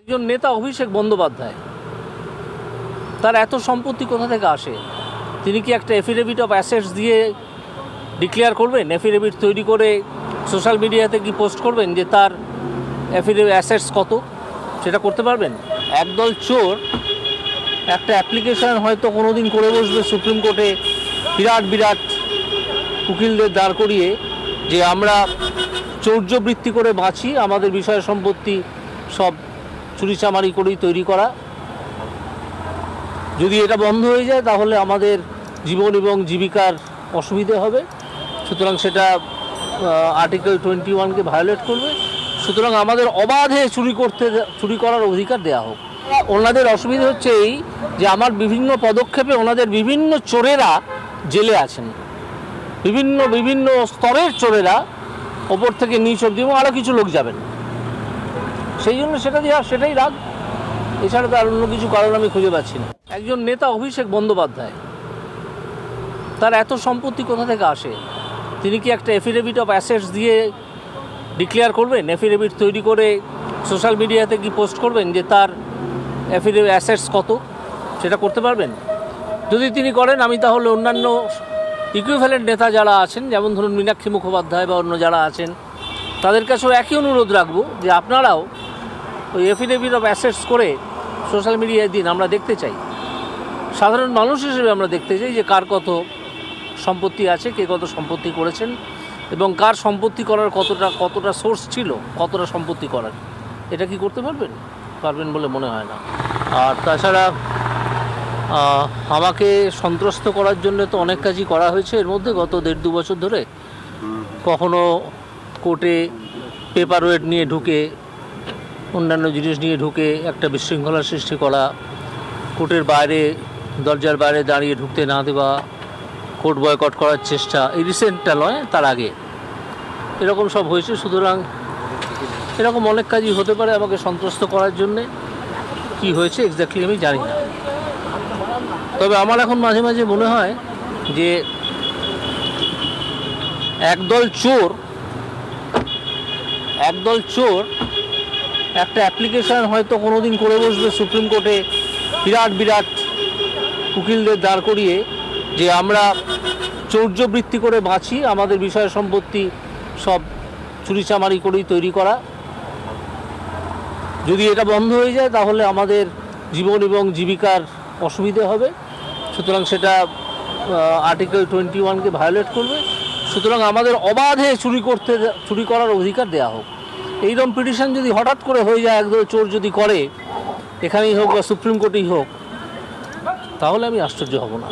একজন নেতা অভিষেক বন্দ্যোপাধ্যায়, তার এত সম্পত্তি কোথা থেকে আসে? তিনি কি একটা এফিডেভিট অফ অ্যাসেটস দিয়ে ডিক্লেয়ার করবেন? এফিডেভিট তৈরি করে সোশ্যাল মিডিয়াতে কি পোস্ট করবেন যে তার এফিডেভিট অ্যাসেটস কত? সেটা করতে পারবেন? একদল চোর একটা অ্যাপ্লিকেশন হয়তো কোনো দিন করে বসবে সুপ্রিম কোর্টে বিরাট বিরাট উকিলদের দাঁড় করিয়ে যে আমরা চৌর্যবৃত্তি করে বাঁচি, আমাদের বিষয় সম্পত্তি সব চুরিচামারি করেই তৈরি করা। যদি এটা বন্ধ হয়ে যায়, তাহলে আমাদের জীবন এবং জীবিকার অসুবিধে হবে। সুতরাং সেটা আর্টিকেল টোয়েন্টি ওয়ানকে ভায়োলেট করবে। সুতরাং আমাদের অবাধে চুরি করতে, চুরি করার অধিকার দেওয়া হোক। ওনাদের অসুবিধা হচ্ছে এই যে, আমার বিভিন্ন পদক্ষেপে ওনাদের বিভিন্ন চোরেরা জেলে আছেন। বিভিন্ন বিভিন্ন স্তরের চোরেরা ওপর থেকে নিচ অব্দি এবং আরও কিছু লোক যাবেন। সেই জন্য সেটা দিয়ে সেটাই রাগ। এছাড়া তো আর অন্য কিছু কারণ আমি খুঁজে পাচ্ছি না। একজন নেতা অভিষেক বন্দ্যোপাধ্যায়, তার এত সম্পত্তি কোথা থেকে আসে? তিনি কি একটা এফিডেভিট অফ অ্যাসেটস দিয়ে ডিক্লেয়ার করবেন? এফিডেভিট তৈরি করে সোশ্যাল মিডিয়াতে কি পোস্ট করবেন যে তার এফিডেভিট অ্যাসেটস কত? সেটা করতে পারবেন? যদি তিনি করেন, আমি তাহলে অন্যান্য ইকুইভ্যালেন্ট নেতা যারা আছেন, যেমন ধরুন মীনাক্ষী মুখোপাধ্যায় বা অন্য যারা আছেন, তাদের কাছেও একই অনুরোধ রাখব যে আপনারাও ওই এফিডেভিট অফ অ্যাসেটস করে সোশ্যাল মিডিয়ায় দিন আমরা দেখতে চাই। সাধারণ মানুষ হিসেবে আমরা দেখতে চাই যে কার কত সম্পত্তি আছে, কে কত সম্পত্তি করেছেন এবং কার সম্পত্তি করার কতটা কতটা সোর্স ছিল, কতটা সম্পত্তি করার। এটা কি করতে পারবেন? পারবেন বলে মনে হয় না। আর তাছাড়া আমাকে সন্ত্রস্ত করার জন্য তো অনেক কাজই করা হয়েছে। এর মধ্যে গত দেড় দু বছর ধরে কখনো কোর্টে পেপার ওয়েট নিয়ে ঢুকে অন্যান্য জিনিস নিয়ে ঢুকে একটা বিশৃঙ্খলা সৃষ্টি করা, কোর্টের বাইরে, দরজার বাইরে দাঁড়িয়ে ঢুকতে না দেওয়া, কোর্ট বয়কট করার চেষ্টা, এই রিসেন্টটা নয়, তার আগে। এরকম সব হয়েছে, সুতরাং এরকম অনেক কাজই হতে পারে আমাকে সন্ত্রস্ত করার জন্যে। কি হয়েছে এক্স্যাক্টলি আমি জানি না। তবে আমার এখন মাঝে মাঝে মনে হয় যে একদল চোর একদল চোর একটা অ্যাপ্লিকেশান হয়তো কোনো দিন করে বসবে সুপ্রিম কোর্টে বিরাট বিরাট উকিলদের দাঁড় করিয়ে যে আমরা চৌর্যবৃত্তি করে বাঁচি, আমাদের বিষয় সম্পত্তি সব চুরিচামারি করেই তৈরি করা। যদি এটা বন্ধ হয়ে যায়, তাহলে আমাদের জীবন এবং জীবিকার অসুবিধে হবে। সুতরাং সেটা আর্টিকেল টোয়েন্টি ওয়ানকে ভায়োলেট করবে। সুতরাং আমাদের অবাধে চুরি করতে, চুরি করার অধিকার দেওয়া হোক। এইরকম পিটিশন যদি হঠাৎ করে হয়ে যায় একদম চোর যদি করে, এখানেই হোক বা সুপ্রিম কোর্টেই হোক, তাহলে আমি আশ্চর্য হব না।